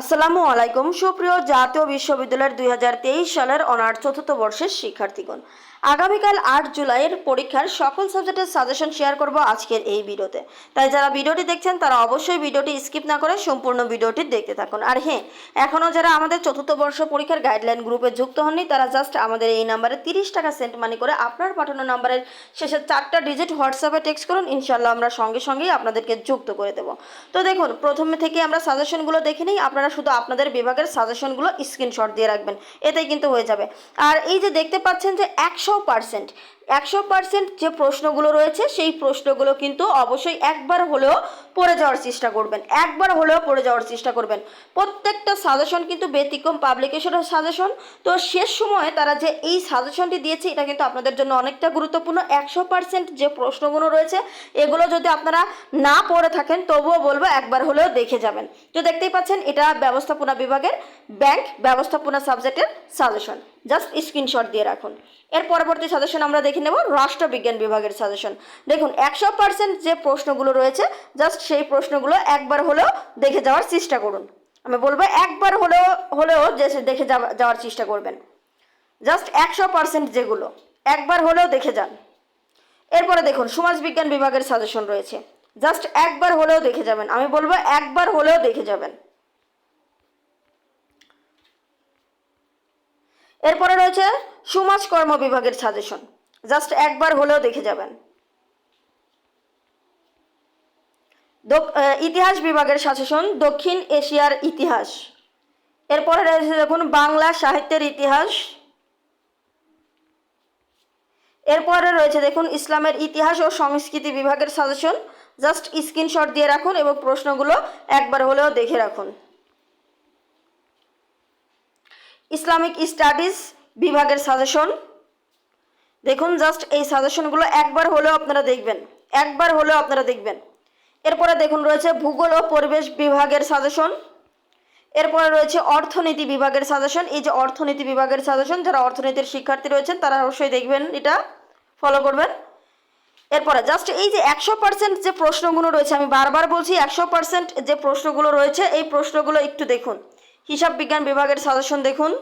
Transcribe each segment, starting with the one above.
আসসালামু আলাইকুম। সুপ্রিয় জাতীয় বিশ্ববিদ্যালয়ের দুই হাজার তেইশ সালের অনার্স চতুর্থ বর্ষের শিক্ষার্থীগণ, আগামীকাল আট জুলাইয়ের পরীক্ষার সকল সাবজেক্টের সাজেশন শেয়ার করব আজকের এই ভিডিওতে। তাই যারা ভিডিওটি দেখছেন, তারা অবশ্যই ভিডিওটি স্কিপ না করে সম্পূর্ণ ভিডিওটি দেখতে থাকুন। আর হ্যাঁ এখনও যারা আমাদের চতুর্থ বর্ষ পরীক্ষার গাইডলাইন গ্রুপে যুক্ত হননি, তারা জাস্ট আমাদের এই নাম্বারে তিরিশ টাকা সেন্ট মানি করে আপনার পাঠানো নাম্বারের শেষে চারটা ডিজিট হোয়াটসঅ্যাপে টেক্সট করুন ইনশাল্লাহ আমরা সঙ্গে সঙ্গেই আপনাদেরকে যুক্ত করে দেবো। তো দেখুন, প্রথমে থেকে আমরা সাজেশনগুলো দেখে নিই, আপনারা শুধু আপনাদের বিভাগের সাজেশনগুলো স্ক্রিনশট দিয়ে রাখবেন। এতেই কিন্তু হয়ে যাবে। আর এই যে দেখতে পাচ্ছেন যে একশো পার্সেন্ট একশো পার্সেন্ট যে প্রশ্নগুলো রয়েছে, সেই প্রশ্নগুলো কিন্তু অবশ্যই একবার হলেও পড়ে যাওয়ার চেষ্টা করবেন। একবার হলেও পড়ে যাওয়ার চেষ্টা করবেন। প্রত্যেকটা সাজেশন কিন্তু ব্যতিক্রম পাবলিকেশনের সাজেশন তো শেষ সময়ে তারা যে এই সাজেশনটি দিয়েছে, এটা কিন্তু আপনাদের জন্য অনেকটা গুরুত্বপূর্ণ। একশো পার্সেন্ট যে প্রশ্নগুলো রয়েছে, এগুলো যদি আপনারা না পড়ে থাকেন, তবুও বলব একবার হলেও দেখে যাবেন। তো দেখতেই পাচ্ছেন, এটা ব্যবস্থাপনা বিভাগের ব্যাংক ব্যবস্থাপনা সাবজেক্টের সাজেশন জাস্ট স্ক্রিনশট দিয়ে রাখুন। এর পরবর্তী সাজেশন আমরা দেখে নেব, রাষ্ট্রবিজ্ঞান বিভাগের সাজেশন দেখুন, একশো পার্সেন্ট যে প্রশ্নগুলো রয়েছে জাস্ট সেই প্রশ্নগুলো একবার হলেও দেখে যাওয়ার চেষ্টা করুন। আমি বলব, একবার হলেও হলেও যে দেখে যাওয়া- যাওয়ার চেষ্টা করবেন। জাস্ট একশো পার্সেন্ট যেগুলো, একবার হলেও দেখে যান। এরপরে দেখুন, সমাজবিজ্ঞান বিভাগের সাজেশন রয়েছে। জাস্ট একবার হলেও দেখে যাবেন। আমি বলব, একবার হলেও দেখে যাবেন। এরপরে রয়েছে সমাজকর্ম বিভাগের সাজেশন জাস্ট একবার হলেও দেখে যাবেন। ইতিহাস বিভাগের সাজেশন দক্ষিণ এশিয়ার ইতিহাস। এরপরে রয়েছে দেখুন, বাংলা সাহিত্যের ইতিহাস। এরপরে রয়েছে দেখুন, ইসলামের ইতিহাস ও সংস্কৃতি বিভাগের সাজেশন জাস্ট স্ক্রিনশট দিয়ে রাখুন এবং প্রশ্নগুলো একবার হলেও দেখে রাখুন। ইসলামিক স্টাডিজ বিভাগের সাজেশন। দেখুন জাস্ট এই সাজেশনগুলো একবার হলেও আপনারা দেখবেন। একবার হলেও আপনারা দেখবেন। এরপরে দেখুন, রয়েছে ভূগোল ও পরিবেশ বিভাগের সাজেশন। এরপরে রয়েছে অর্থনীতি বিভাগের সাজেশন। এই যে অর্থনীতি বিভাগের সাজেশন, যারা অর্থনীতির শিক্ষার্থী রয়েছেন, তারা অবশ্যই দেখবেন, এটা ফলো করবেন। এরপরে জাস্ট এই যে একশো পার্সেন্ট যে প্রশ্নগুলো রয়েছে, আমি বারবার বলছি, একশো পার্সেন্ট যে প্রশ্নগুলো রয়েছে, এই প্রশ্নগুলো একটু দেখুন। হিসাব বিজ্ঞান বিভাগের সাজেশন দেখুন।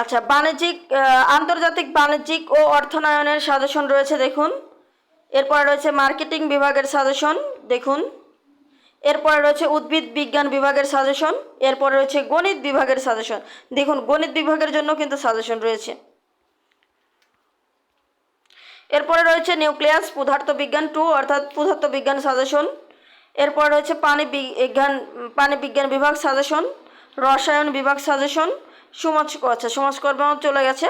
আচ্ছা বাণিজ্যিক আন্তর্জাতিক বাণিজ্যিক ও অর্থনয়নের সাজেশন রয়েছে, দেখুন। এরপরে রয়েছে মার্কেটিং বিভাগের সাজেশন, দেখুন। এরপরে রয়েছে উদ্ভিদ বিজ্ঞান বিভাগের সাজেশন, এরপরে রয়েছে গণিত বিভাগের সাজেশন। দেখুন, গণিত বিভাগের জন্য কিন্তু সাজেশন রয়েছে। এরপরে রয়েছে নিউক্লিয়াস, পদার্থ বিজ্ঞান টু অর্থাৎ পদার্থ বিজ্ঞান সাজেশন এরপরে রয়েছে পানি বিজ্ঞান পানি বিজ্ঞান বিভাগ সাজেশন রসায়ন বিভাগ সাজেশন সমাজ আচ্ছা সমাজকর্ম চলে গেছে।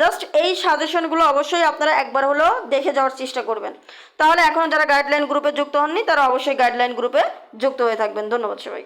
জাস্ট এই সাজেশনগুলো অবশ্যই আপনারা একবার হলেও দেখে যাওয়ার চেষ্টা করবেন। তাহলে এখন যারা গাইডলাইন গ্রুপে যুক্ত হননি, তারা অবশ্যই গাইডলাইন গ্রুপে যুক্ত হয়ে থাকবেন। ধন্যবাদ সবাই